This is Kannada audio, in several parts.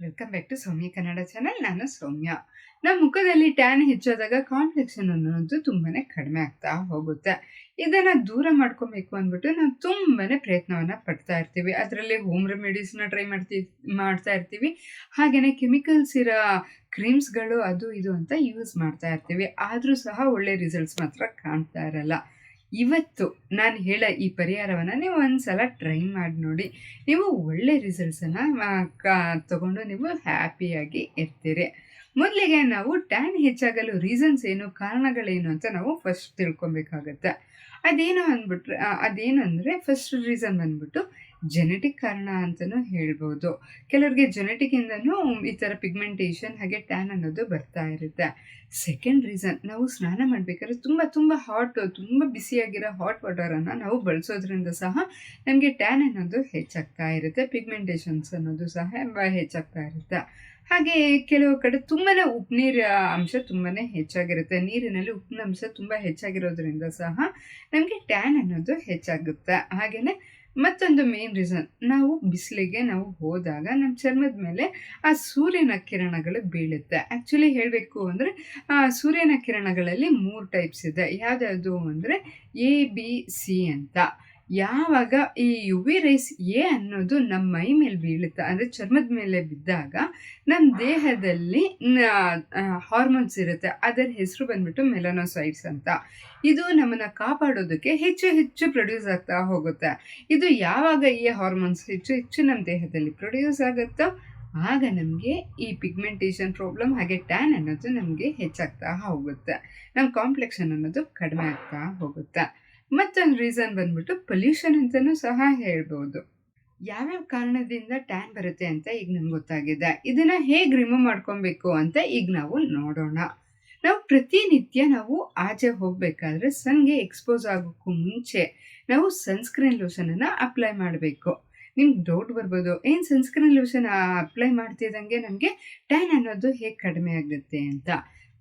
Welcome back to Soumya Kannada channel. ನಾನು ಸೌಮ್ಯ. ನಮ್ಮ ಮುಖದಲ್ಲಿ ಟ್ಯಾನ್ ಹೆಚ್ಚಾದಾಗ ಕಾಂಪ್ಲೆಕ್ಷನ್ ಅನ್ನೋದು ತುಂಬಾ ಕಡಿಮೆ ಆಗ್ತಾ ಹೋಗುತ್ತೆ. ಇದನ್ನ ದೂರ ಮಾಡ್ಕೊಬೇಕು ಅಂದ್ಬಿಟ್ಟು ನಾವು ತುಂಬಾ ಪ್ರಯತ್ನವನ್ನ ಪಡ್ತಾ ಇರ್ತೀವಿ. ಅದರಲ್ಲಿ ಹೋಮ್ ರೆಮಿಡೀಸ್ನ ಟ್ರೈ ಮಾಡ್ತಿ, ಮಾಡ್ತಾ ಇರ್ತೀವಿ. ಹಾಗೇನೆ ಕೆಮಿಕಲ್ಸ್ ಇರೋ ಕ್ರೀಮ್ಸ್ಗಳು ಅದು ಇದು ಅಂತ ಯೂಸ್ ಮಾಡ್ತಾ ಇರ್ತೀವಿ. ಆದರೂ ಸಹ ಒಳ್ಳೆ ರಿಸಲ್ಟ್ಸ್ ಮಾತ್ರ ಕಾಣ್ತಾ ಇರಲ್ಲ. ಇವತ್ತು ನಾನು ಹೇಳೋ ಈ ಪರಿಹಾರವನ್ನು ನೀವು ಒಂದ್ಸಲ ಟ್ರೈ ಮಾಡಿ ನೋಡಿ. ನೀವು ಒಳ್ಳೆ ರಿಸಲ್ಟ್ಸನ್ನು ತಗೊಂಡು ನೀವು ಹ್ಯಾಪಿಯಾಗಿ ಇರ್ತೀರಿ. ಮೊದಲಿಗೆ ನಾವು ಟ್ಯಾನ್ ಹೆಚ್ಚಾಗಲು ರೀಸನ್ಸ್ ಏನು, ಕಾರಣಗಳೇನು ಅಂತ ನಾವು ಫಸ್ಟ್ ತಿಳ್ಕೊಬೇಕಾಗತ್ತೆ. ಅದೇನು ಅಂದ್ಬಿಟ್ರೆ ಅದೇನು ಅಂದರೆ ಫಸ್ಟ್ ರೀಸನ್ ಬಂದ್ಬಿಟ್ಟು ಜೆನೆಟಿಕ್ ಕಾರಣ ಅಂತಲೂ ಹೇಳ್ಬೋದು. ಕೆಲವ್ರಿಗೆ ಜೆನೆಟಿಕ್ಕಿಂದನೂ ಈ ಥರ ಪಿಗ್ಮೆಂಟೇಷನ್ ಹಾಗೆ ಟ್ಯಾನ್ ಅನ್ನೋದು ಬರ್ತಾ ಇರುತ್ತೆ. ಸೆಕೆಂಡ್ ರೀಸನ್ ನಾವು ಸ್ನಾನ ಮಾಡಬೇಕಾದ್ರೆ ತುಂಬ ತುಂಬ ಹಾಟ್ ತುಂಬ ಬಿಸಿಯಾಗಿರೋ ಹಾಟ್ ವಾಟರನ್ನು ನಾವು ಬಳಸೋದ್ರಿಂದ ಸಹ ನಮಗೆ ಟ್ಯಾನ್ ಅನ್ನೋದು ಹೆಚ್ಚಾಗ್ತಾ ಇರುತ್ತೆ ಪಿಗ್ಮೆಂಟೇಷನ್ಸ್ ಅನ್ನೋದು ಸಹ ಹೆಚ್ಚಾಗ್ತಾ ಇರುತ್ತೆ. ಹಾಗೆ ಕೆಲವು ಕಡೆ ತುಂಬಾ ಉಪ್ಪು ನೀರ ಅಂಶ ತುಂಬಾ ಹೆಚ್ಚಾಗಿರುತ್ತೆ. ನೀರಿನಲ್ಲಿ ಉಪ್ಪಿನ ಅಂಶ ತುಂಬ ಹೆಚ್ಚಾಗಿರೋದ್ರಿಂದ ಸಹ ನಮಗೆ ಟ್ಯಾನ್ ಅನ್ನೋದು ಹೆಚ್ಚಾಗುತ್ತೆ. ಹಾಗೆಯೇ ಮತ್ತೊಂದು ಮೇನ್ ರೀಸನ್ ನಾವು ಬಿಸಿಲಿಗೆ ನಾವು ಹೋದಾಗ ನಮ್ಮ ಚರ್ಮದ ಮೇಲೆ ಆ ಸೂರ್ಯನ ಕಿರಣಗಳು ಬೀಳುತ್ತೆ. ಆ್ಯಕ್ಚುಲಿ ಹೇಳಬೇಕು ಅಂದರೆ ಸೂರ್ಯನ ಕಿರಣಗಳಲ್ಲಿ ಮೂರು ಟೈಪ್ಸ್ ಇದೆ. ಯಾವುದ್ಯಾವುದು ಅಂದರೆ ಎ ಬಿ ಸಿ ಅಂತ. ಯಾವಾಗ ಈ ಯು ವಿ ರೈಸ್ ಎ ಅನ್ನೋದು ನಮ್ಮ ಮೈ ಮೇಲೆ ಬೀಳುತ್ತೆ, ಅಂದರೆ ಚರ್ಮದ ಮೇಲೆ ಬಿದ್ದಾಗ ನಮ್ಮ ದೇಹದಲ್ಲಿ ಹಾರ್ಮೋನ್ಸ್ ಇರುತ್ತೆ. ಅದರ ಹೆಸರು ಬಂದ್ಬಿಟ್ಟು ಮೆಲನೋಸೈಡ್ಸ್ ಅಂತ. ಇದು ನಮ್ಮನ್ನು ಕಾಪಾಡೋದಕ್ಕೆ ಹೆಚ್ಚು ಹೆಚ್ಚು ಪ್ರೊಡ್ಯೂಸ್ ಆಗ್ತಾ ಹೋಗುತ್ತೆ. ಇದು ಯಾವಾಗ ಈ ಹಾರ್ಮೋನ್ಸ್ ಹೆಚ್ಚು ಹೆಚ್ಚು ನಮ್ಮ ದೇಹದಲ್ಲಿ ಪ್ರೊಡ್ಯೂಸ್ ಆಗುತ್ತೋ ಆಗ ನಮಗೆ ಈ ಪಿಗ್ಮೆಂಟೇಷನ್ ಪ್ರಾಬ್ಲಮ್ ಹಾಗೆ ಟ್ಯಾನ್ ಅನ್ನೋದು ನಮಗೆ ಹೆಚ್ಚಾಗ್ತಾ ಹೋಗುತ್ತೆ. ನಮ್ಮ ಕಾಂಪ್ಲೆಕ್ಷನ್ ಅನ್ನೋದು ಕಡಿಮೆ ಆಗ್ತಾ ಹೋಗುತ್ತೆ. ಮತ್ತೊಂದು ರೀಸನ್ ಬಂದ್ಬಿಟ್ಟು ಪೊಲ್ಯೂಷನ್ ಅಂತಲೂ ಸಹ ಹೇಳ್ಬೋದು. ಯಾವ್ಯಾವ ಕಾರಣದಿಂದ ಟ್ಯಾನ್ ಬರುತ್ತೆ ಅಂತ ಈಗ ನಮ್ಗೆ ಗೊತ್ತಾಗಿದೆ. ಇದನ್ನ ಹೇಗೆ ರಿಮೂವ್ ಮಾಡ್ಕೊಬೇಕು ಅಂತ ಈಗ ನಾವು ನೋಡೋಣ. ನಾವು ಪ್ರತಿನಿತ್ಯ ನಾವು ಆಚೆ ಹೋಗಬೇಕಾದ್ರೆ ಸನ್ಗೆ ಎಕ್ಸ್ಪೋಸ್ ಆಗೋಕ್ಕೂ ಮುಂಚೆ ನಾವು ಸನ್ಸ್ಕ್ರೀನ್ ಲೋಷನನ್ನು ಅಪ್ಲೈ ಮಾಡಬೇಕು. ನಿಮ್ಗೆ ಡೌಟ್ ಬರ್ಬೋದು, ಏನು ಸನ್ಸ್ಕ್ರೀನ್ ಲೋಷನ್ ಅಪ್ಲೈ ಮಾಡ್ತಿದ್ದಂಗೆ ನಮಗೆ ಟ್ಯಾನ್ ಅನ್ನೋದು ಹೇಗೆ ಕಡಿಮೆ ಆಗುತ್ತೆ? ಅಂತ.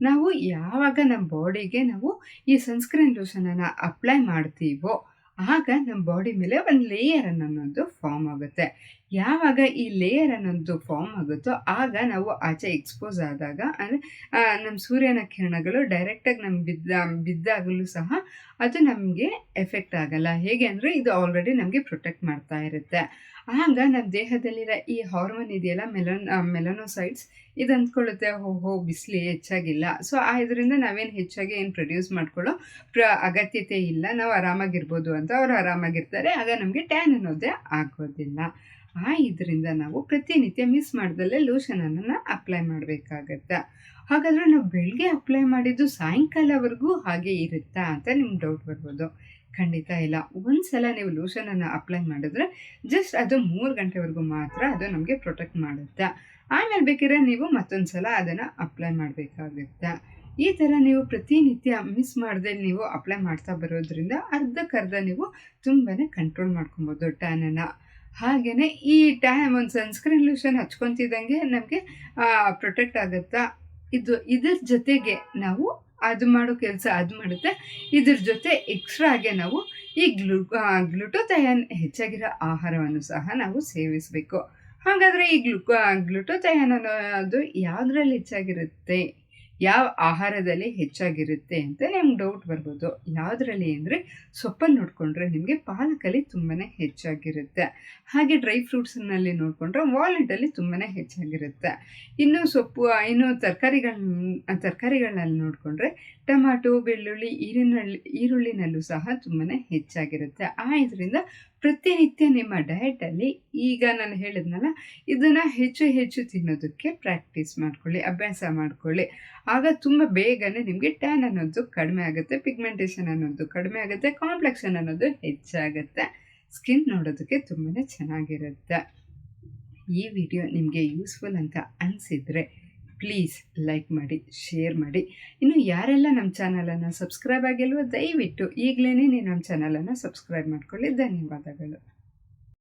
ನಾವು ಯಾವಾಗ ನಮ್ಮ ಬಾಡಿಗೆ ನಾವು ಈ ಸನ್ಸ್ಕ್ರೀನ್ ಲೋಷನನ್ನು ಅಪ್ಲೈ ಮಾಡ್ತೀವೋ ಆಗ ನಮ್ಮ ಬಾಡಿ ಮೇಲೆ ಒಂದು ಲೇಯರ್ ಅನ್ನೋದು ಫಾರ್ಮ್ ಆಗುತ್ತೆ. ಯಾವಾಗ ಈ ಲೇಯರ್ ಅನ್ನೋದು ಫಾರ್ಮ್ ಆಗುತ್ತೋ ಆಗ ನಾವು ಆಚೆ ಎಕ್ಸ್ಪೋಸ್ ಆದಾಗ, ಅಂದರೆ ನಮ್ಮ ಸೂರ್ಯನ ಕಿರಣಗಳು ಡೈರೆಕ್ಟಾಗಿ ನಮ್ಮ ಬಿದ್ದ, ಬಿದ್ದಾಗಲೂ ಸಹ ಅದು ನಮಗೆ ಎಫೆಕ್ಟ್ ಆಗಲ್ಲ. ಹೇಗೆ ಅಂದರೆ ಇದು ಆಲ್ರೆಡಿ ನಮಗೆ ಪ್ರೊಟೆಕ್ಟ್ ಮಾಡ್ತಾ ಇರುತ್ತೆ. ಆಗ ನಮ್ಮ ದೇಹದಲ್ಲಿರೋ ಈ ಹಾರ್ಮೋನ್ ಇದೆಯಲ್ಲ ಮೆಲನ್ ಮೆಲನೋಸೈಡ್ಸ್ ಇದು ಅಂದ್ಕೊಳ್ಳುತ್ತೆ ಹೋ ಬಿಸಿಲು ಹೆಚ್ಚಾಗಿಲ್ಲ. ಸೊ ಆ, ಇದರಿಂದ ನಾವೇನು ಹೆಚ್ಚಾಗಿ ಏನು ಪ್ರೊಡ್ಯೂಸ್ ಮಾಡ್ಕೊಳ್ಳೋ ಪ್ರ, ಅಗತ್ಯತೆ ಇಲ್ಲ. ನಾವು ಆರಾಮಾಗಿರ್ಬೋದು ಅಂತ ಅವರು ಆರಾಮಾಗಿರ್ತಾರೆ. ಆಗ ನಮಗೆ ಟ್ಯಾನ್ ಅನ್ನೋದೇ ಆಗೋದಿಲ್ಲ. ಆ ಇದರಿಂದ ನಾವು ಪ್ರತಿನಿತ್ಯ ಮಿಸ್ ಮಾಡ್ದಲ್ಲೇ ಲೋಷನನ್ನು ಅಪ್ಲೈ ಮಾಡಬೇಕಾಗತ್ತೆ? ಹಾಗಾದರೆ ನಾವು ಬೆಳಗ್ಗೆ ಅಪ್ಲೈ ಮಾಡಿದ್ದು ಸಾಯಂಕಾಲವರೆಗೂ ಹಾಗೆ ಇರುತ್ತಾ ಅಂತ ನಿಮ್ಗೆ ಡೌಟ್ ಬರ್ಬೋದು. ಖಂಡಿತ ಇಲ್ಲ. ಒಂದು ಸಲ ನೀವು ಲೋಷನನ್ನು ಅಪ್ಲೈ ಮಾಡಿದ್ರೆ ಜಸ್ಟ್ ಅದು ಮೂರು ಗಂಟೆವರೆಗೂ ಮಾತ್ರ ಅದು ನಮಗೆ ಪ್ರೊಟೆಕ್ಟ್ ಮಾಡುತ್ತೆ? ಆಮೇಲೆ ಬೇಕಿದ್ರೆ ನೀವು ಮತ್ತೊಂದು ಸಲ ಅದನ್ನು ಅಪ್ಲೈ ಮಾಡಬೇಕಾಗುತ್ತೆ? ಈ ಥರ ನೀವು ಪ್ರತಿನಿತ್ಯ ಮಿಸ್ ಮಾಡದೆ ನೀವು ಅಪ್ಲೈ ಮಾಡ್ತಾ ಬರೋದ್ರಿಂದ ಅರ್ಧಕ್ಕರ್ಧ ನೀವು ತುಂಬಾ ಕಂಟ್ರೋಲ್ ಮಾಡ್ಕೊಬೋದು ಟ್ಯಾನನ್ನು ಹಾಗೆಯೇ ಈ ಟೈಮ್ ಒಂದು ಸನ್ಸ್ಕ್ರೀನ್ ಲೂಷನ್ ಹಚ್ಕೊತಿದ್ದಂಗೆ ನಮಗೆ ಪ್ರೊಟೆಕ್ಟ್ ಆಗುತ್ತಾ? ಇದು, ಇದ್ರ ಜೊತೆಗೆ ನಾವು ಅದು ಮಾಡೋ ಕೆಲಸ ಅದು ಮಾಡುತ್ತೆ. ಇದ್ರ ಜೊತೆ ಎಕ್ಸ್ಟ್ರಾ ಆಗೇ ನಾವು ಈ ಗ್ಲೂ ಗ್ಲುಟೋಥಯಾನ್ ಹೆಚ್ಚಾಗಿರೋ ಆಹಾರವನ್ನು ಸಹ ನಾವು ಸೇವಿಸಬೇಕು. ಹಾಗಾದರೆ ಈ ಗ್ಲುಕೋ ಗ್ಲುಟೋಥಯಾನ್ ಅನ್ನೋದು ಯಾವುದ್ರಲ್ಲಿ ಹೆಚ್ಚಾಗಿರುತ್ತೆ? ಯಾವ ಆಹಾರದಲ್ಲಿ ಹೆಚ್ಚಾಗಿರುತ್ತೆ ಅಂತ ನಿಮ್ಗೆ ಡೌಟ್ ಬರ್ಬೋದು. ಯಾವುದರಲ್ಲಿ ಅಂದರೆ ಸೊಪ್ಪಲ್ಲಿ ನೋಡಿಕೊಂಡ್ರೆ ನಿಮಗೆ ಪಾಲಕಲ್ಲಿ ತುಂಬಾ ಹೆಚ್ಚಾಗಿರುತ್ತೆ. ಹಾಗೆ ಡ್ರೈ ಫ್ರೂಟ್ಸ್ನಲ್ಲಿ ನೋಡಿಕೊಂಡ್ರೆ ವಾಲೆಟಲ್ಲಿ ತುಂಬಾ ಹೆಚ್ಚಾಗಿರುತ್ತೆ. ಇನ್ನು ಸೊಪ್ಪು ಇನ್ನು ತರಕಾರಿಗಳ ತರಕಾರಿಗಳಲ್ಲಿ ನೋಡಿಕೊಂಡ್ರೆ ಟೊಮಾಟೊ, ಬೆಳ್ಳುಳ್ಳಿ, ಈರುಳ್ಳಿ, ಈರುಳ್ಳಿನಲ್ಲೂ ಸಹ ತುಂಬಾ ಹೆಚ್ಚಾಗಿರುತ್ತೆ. ಆ, ಇದರಿಂದ ಪ್ರತಿನಿತ್ಯ ನಿಮ್ಮ ಡಯಟಲ್ಲಿ ಈಗ ನಾನು ಹೇಳಿದ್ನಲ್ಲ, ಇದನ್ನು ಹೆಚ್ಚು ಹೆಚ್ಚು ತಿನ್ನೋದಕ್ಕೆ ಪ್ರಾಕ್ಟೀಸ್ ಮಾಡ್ಕೊಳ್ಳಿ, ಅಭ್ಯಾಸ ಮಾಡ್ಕೊಳ್ಳಿ. ಆಗ ತುಂಬ ಬೇಗನೆ ನಿಮಗೆ ಟ್ಯಾನ್ ಅನ್ನೋದು ಕಡಿಮೆ ಆಗುತ್ತೆ ಪಿಗ್ಮೆಂಟೇಷನ್ ಅನ್ನೋದು ಕಡಿಮೆ ಆಗುತ್ತೆ ಕಾಂಪ್ಲೆಕ್ಷನ್ ಅನ್ನೋದು ಹೆಚ್ಚಾಗುತ್ತೆ. ಸ್ಕಿನ್ ನೋಡೋದಕ್ಕೆ ತುಂಬಾ ಚೆನ್ನಾಗಿರುತ್ತೆ. ಈ ವಿಡಿಯೋ ನಿಮಗೆ ಯೂಸ್ಫುಲ್ ಅಂತ ಅನಿಸಿದರೆ ಪ್ಲೀಸ್ ಲೈಕ್ ಮಾಡಿ ಶೇರ್ ಮಾಡಿ. ಇನ್ನು ಯಾರೆಲ್ಲ ನಮ್ಮ ಚಾನಲನ್ನು ಸಬ್ಸ್ಕ್ರೈಬ್ ಆಗಿಲ್ವೋ ದಯವಿಟ್ಟು ಈಗಲೇ ನೀವು ನಮ್ಮ ಚಾನಲನ್ನು ಸಬ್ಸ್ಕ್ರೈಬ್ ಮಾಡ್ಕೊಳ್ಳಿ. ಧನ್ಯವಾದಗಳು.